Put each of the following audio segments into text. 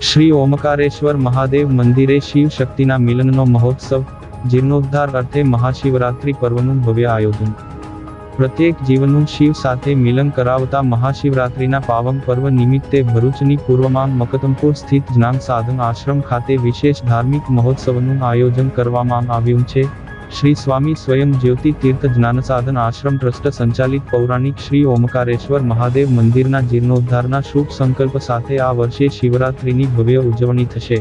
શ્રી ઓમકારેશ્વર મહાદેવ મંદિરે શિવ શક્તિના મિલનનો મહોત્સવ, જીર્ણોદ્ધાર અર્થે મહાશિવરાત્રિ પર્વનું ભવ્ય આયોજન. પ્રત્યેક જીવનનું શિવ સાથે મિલન કરાવતા મહાશિવરાત્રિના પાવન પર્વ નિમિત્તે ભરૂચની પૂર્વમાં મકતમપુર સ્થિત જ્ઞાન સાધન આશ્રમ ખાતે વિશેષ ધાર્મિક મહોત્સવનું આયોજન કરવામાં આવ્યું છે. શ્રી સ્વામી સ્વયં જ્યોતિ તીર્થ જ્ઞાન સાધન આશ્રમ ટ્રસ્ટ સંચાલિત પૌરાણિક શ્રી ઓમકારેશ્વર મહાદેવ મંદિરના જીર્ણોદ્ધારના શુભ સંકલ્પ સાથે આ વર્ષે શિવરાત્રિની ભવ્ય ઉજવણી થશે.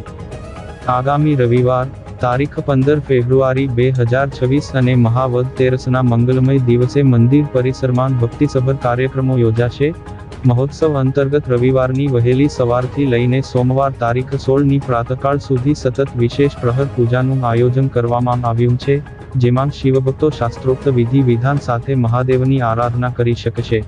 આગામી રવિવાર, તારીખ પંદર ફેબ્રુઆરી બે હજાર છવ્વીસ અને મહાવદ તેરસના મંગલમય દિવસે મંદિર પરિસરમાં ભક્તિસભર કાર્યક્રમો યોજાશે. મહોત્સવ અંતર્ગત રવિવારની વહેલી સવારથી લઈને સોમવાર તારીખ સોળની પ્રાતકાળ સુધી સતત વિશેષ પ્રહર પૂજાનું આયોજન કરવામાં આવ્યું છે. જેમાં શિવભક્તો શાસ્ત્રોક્ત વિધિ વિધાન સાથે મહાદેવની આરાધના કરી શકશે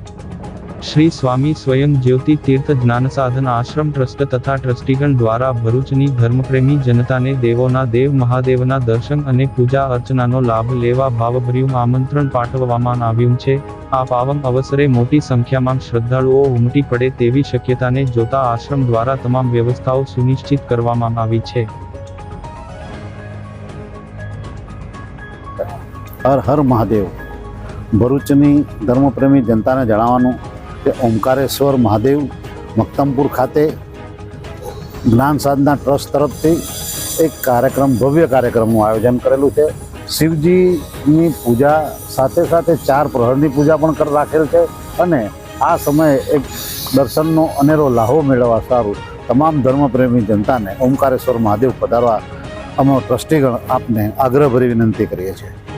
શ્રી સ્વામી સ્વયં જ્યોતિ તીર્થ જ્ઞાન સાધન આશ્રમ ટ્રસ્ટ તથા ટ્રસ્ટીગણ દ્વારા ભરૂચની ધર્મપ્રેમી જનતાને દેવોના દેવ મહાદેવના દર્શન અને પૂજા અર્ચનાનો લાભ લેવા ભાવભર્યું આમંત્રણ પાઠવવામાં આવ્યું છે. આ પાવન અવસરે મોટી સંખ્યામાં શ્રદ્ધાળુઓ ઉમટી પડે તેવી શક્યતાને જોતા આશ્રમ દ્વારા તમામ વ્યવસ્થાઓ સુનિશ્ચિત કરવામાં આવી છે. હર હર મહાદેવ. ભરૂચની ધર્મપ્રેમી જનતાને જણાવવાનું કે ઓમકારેશ્વર મહાદેવ મક્તમપુર ખાતે જ્ઞાન સાધના ટ્રસ્ટ તરફથી એક કાર્યક્રમ, ભવ્ય કાર્યક્રમનું આયોજન કરેલું છે. શિવજીની પૂજા સાથે સાથે ચાર પ્રહરની પૂજા પણ રાખેલ છે અને આ સમયે એક દર્શનનો અનેરો લાહો મેળવવા સારું તમામ ધર્મપ્રેમી જનતાને ઓમકારેશ્વર મહાદેવ પધારવા અમે ટ્રસ્ટીગણ આપને આગ્રહભરી વિનંતી કરીએ છીએ.